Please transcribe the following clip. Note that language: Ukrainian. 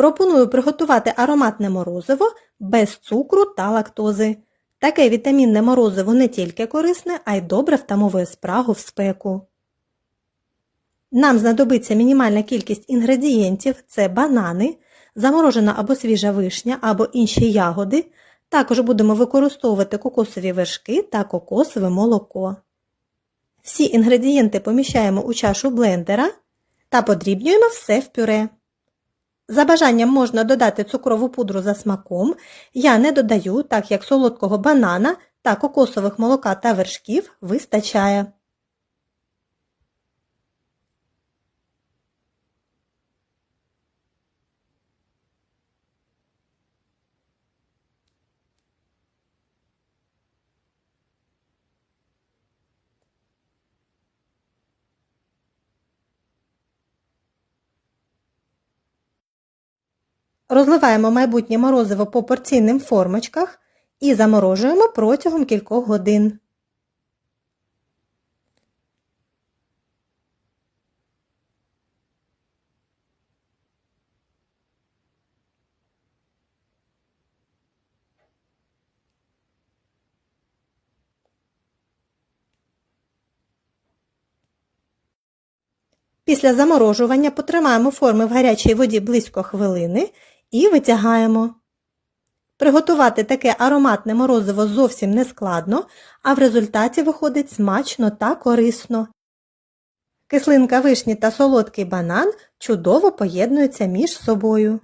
Пропоную приготувати ароматне морозиво без цукру та лактози. Таке вітамінне морозиво не тільки корисне, а й добре втамовує спрагу в спеку. Нам знадобиться мінімальна кількість інгредієнтів це банани, заморожена або свіжа вишня або інші ягоди. Також будемо використовувати кокосові вершки та кокосове молоко. Всі інгредієнти поміщаємо у чашу блендера та подрібнюємо все в пюре. За бажанням можна додати цукрову пудру за смаком. Я не додаю, так як солодкого банана та кокосових молока та вершків вистачає. Розливаємо майбутнє морозиво по порційним формочках і заморожуємо протягом кількох годин. Після заморожування потримаємо форми в гарячій воді близько хвилини і витягаємо. Приготувати таке ароматне морозиво зовсім не складно, а в результаті виходить смачно та корисно. Кислинка вишні та солодкий банан чудово поєднуються між собою.